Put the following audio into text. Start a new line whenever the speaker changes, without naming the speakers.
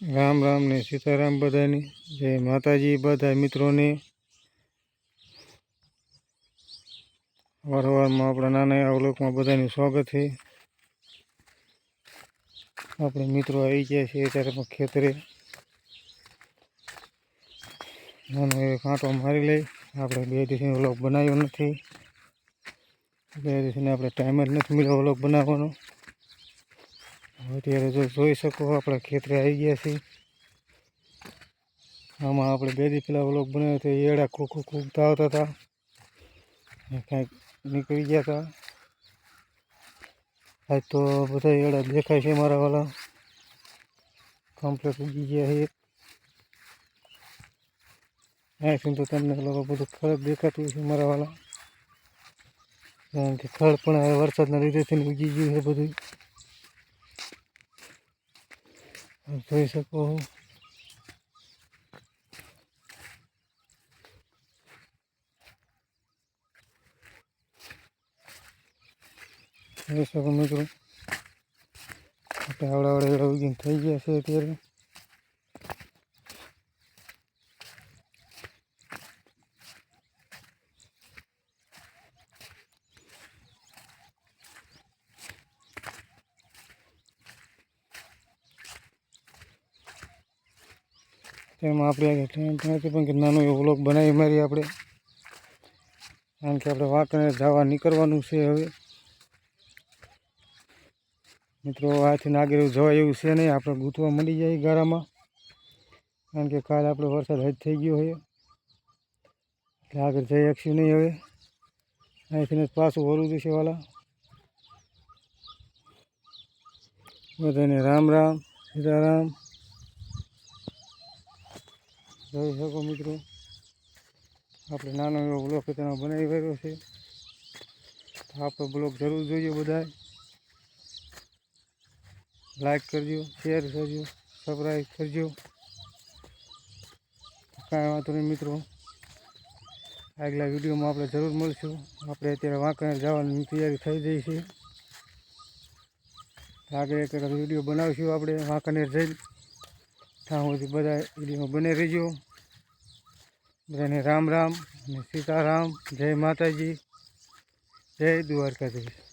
રામ રામ ને સીતારામ બધાની. જય માતાજી, બધા મિત્રોને. વારવારમાં આપણા નાના અવલોકમાં બધાનું સ્વાગત છે. આપણે મિત્રો આવી ગયા છીએ ત્યારે ખેતરે. નાનો એ કાંટો મારી લઈ. આપણે બે દિવસનો વ્લોગ બનાવ્યો નથી. બે દિવસને આપણે ટાઈમ જ નથી મળ્યો વ્લોગ બનાવવાનો. અત્યારે જો જોઈ શકો આપણે ખેતરે આવી ગયા છીએ. આમાં આપણે બે દી પહેલાં વ્લોગ બનાવ્યો હતો એડા ખૂબ ખૂબ ખૂબતા આવતા હતા. કાંઈક નીકળી ગયા હતા. આજ તો બધા એડા દેખાય છે મારા વાલા. કમ્પ્લેટ ઉગી ગયા છે અહીંથી તો તમને બધું ખરાબ દેખાતું છે મારા વાલા. કારણ કે ખડ પણ વરસાદના લીધેથી ઉગી ગયું છે બધું. જોઈ શકો છો જોઈ શકો મિત્રો આપણે આવડા આવડા એવડા ઉગીને થઈ ગયા છે અત્યારે તેમાં આપણે ટ્રેન પણ પણ કે નાનો એવો બ્લોક બનાવી મારી આપણે. કારણ કે આપણે વાંકને જવા નીકળવાનું છે હવે. મિત્રો આથી એવું જવાય એવું છે નહીં, આપણે ગૂંથવા મળી જાય ગારામાં. કારણ કે કાલે આપણે વરસાદ હજ થઈ ગયો હોય એટલે આગળ જઈ શકશું નહીં હવે. અહીંથી પાછું વરું જશે વાલા. બધાને રામ રામ, સીતારામ. જોઈ શકો મિત્રો. આપણે નાનો એવો બ્લોક તેનો બનાવી રહ્યો છે. આપણો બ્લોક જરૂર જોઈએ બધાએ લાઈક કરજો શેર કરજો સબસ્ક્રાઈબ કરજો. કાંઈ વાંધો નહીં મિત્રો. આગલા વિડીયોમાં આપણે જરૂર મળશું. આપણે અત્યારે વાંકાનેર જવાની તૈયારી થઈ જઈ છે. આગળ એક વીડિયો બનાવીશું આપણે વાંકાનેર જઈ ત્યાં સુધી બધા વિડીયોમાં બને રહેજો. બધાને રામ રામ અને સીતારામ. જય માતાજી. જય દ્વારકાધીશ.